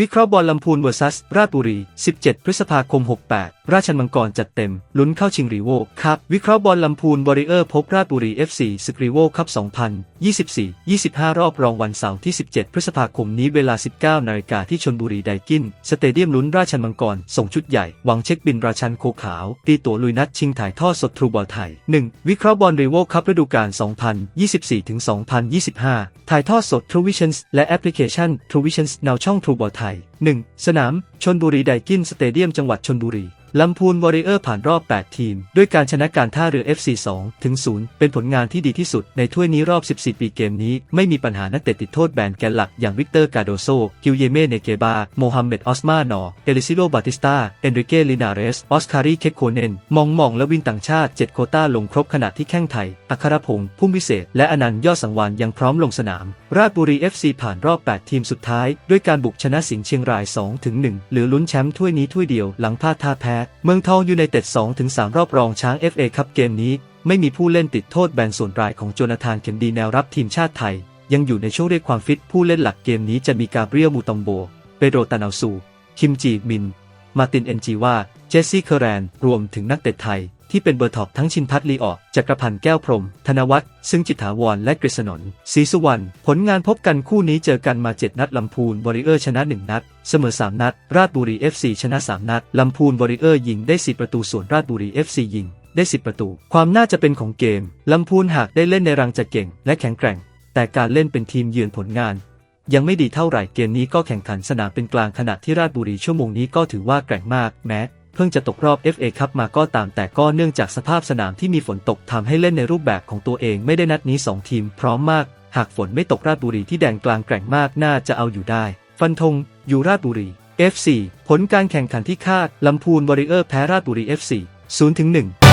วิเคราะห์บอลลำพูน vs ราชบุรี 17 พฤษภาคม 68 ราชันมังกรจัดเต็ม ลุ้นเข้าชิงรีโวครับ วิเคราะห์บอลลำพูนบริเออร์พบราชบุรี FC สกรีโวคัพ2024 25 รอบรองวันเสาร์ที่ 17 พฤษภาคมนี้เวลา 19 นาฬิกาที่ชนบุรีไดกิน สเตเดียมลุ้นราชันมังกร ส่งชุดใหญ่ หวังเช็คบินราชันโคขาว ตีตัวลุยนัดชิงถ่ายทอดสดทรูบอลไทย 1. วิเคราะห์บอลรีโวคัพฤดูกาล 2024-2025 ถ่ายทอดสด True Visions และแอปพลิเคชัน True Visions แนวช่อง True Ball ไทย 1. สนาม ชนบุรีไดกินสเตเดียมจังหวัดชนบุรีลำพูนวอริเออร์ผ่านรอบ 8 ทีม ด้วยการชนะการท่าเรือ FC 2ถึง0เป็นผลงานที่ดีที่สุดในถ้วยนี้รอบ 14 ปีเกมนี้ ไม่มีปัญหานักเตะติดโทษแบนแกนหลักอย่างวิกเตอร์กาโดโซ กิลเยเมเนเกบา โมฮัมเหม็ดออสมานอ เอลิซิโลบาติสตา เอนริเกลินาเรส ออสคารีเคคโคเนน มองมองและวินต่างชาติ 7 โคต้าลงครบขณะที่แข้งไทย อัครพงษ์พุ่มวิเศษ และอนันต์ยอดสังวานยังพร้อมลงสนาม ราชบุรี FC ผ่านรอบ 8 ทีมสุดท้าย ด้วยการบุกชนะสิงห์เชียงราย 2-1 หรือลุ้นแชมป์ถ้วยนี้ถ้วยเดียวหลังพลาดท่าแพ้ เมืองทองยูไนเต็ด 2-3 รอบรองช้าง FA ครับเกมนี้ ไม่มีผู้เล่นติดโทษแบนส่วนรายของโจนาธานเข็มดีแนวรับทีมชาติไทย ยังอยู่ในช่วงเรียกความฟิตผู้เล่นหลักเกมนี้จะมีกาเบรียลมูตองโบ เปโดรตานาซู คิมจีมิน มาตินเอนจีวา เจสซี่เคอร์แรน รวมถึงนักเตะไทย ที่เป็นเบอร์ท็อปทั้งชินพัฒน์ลีออกจักรพันธ์แก้วพรหมธนวัฒน์ซึ่งจิตถาวรและกฤษณนศรีสุวรรณผลงานพบกันคู่นี้เจอกันมา 7 นัดลำพูนบริเออร์ชนะ 1 นัด เสมอ 3 นัด ราชบุรี FC ชนะ 3 นัด ลำพูนบริเออร์ยิงได้10ประตูส่วนราชบุรี FC ยิงได้ 10 ประตู ความน่าจะเป็นของเกม ลำพูนหากได้เล่นในรังจะเก่ง และแข็งแกร่ง แต่การเล่นเป็นทีมเยือนผลงาน ยังไม่ดีเท่าไหร่เกมนี้ก็แข่งขันสนามเป็นกลางขณะที่ราชบุรีชั่วโมงนี้ก็ถือว่าแกร่งมากแม้ เพิ่งจะตกรอบ FA คัพมาก็ตามแต่ก็เนื่องจากสภาพสนามที่มีฝนตกทำให้เล่นในรูปแบบของตัวเองไม่ได้นัดนี้ 2 ทีมพร้อมมาก หากฝนไม่ตกราชบุรีที่แดงกลางแกร่งมากน่าจะเอาอยู่ได้ ฟันธงอยู่ราชบุรี FC ผลการแข่งขันที่คาดลำพูนวอริเออร์แพ้ราชบุรี FC 0-1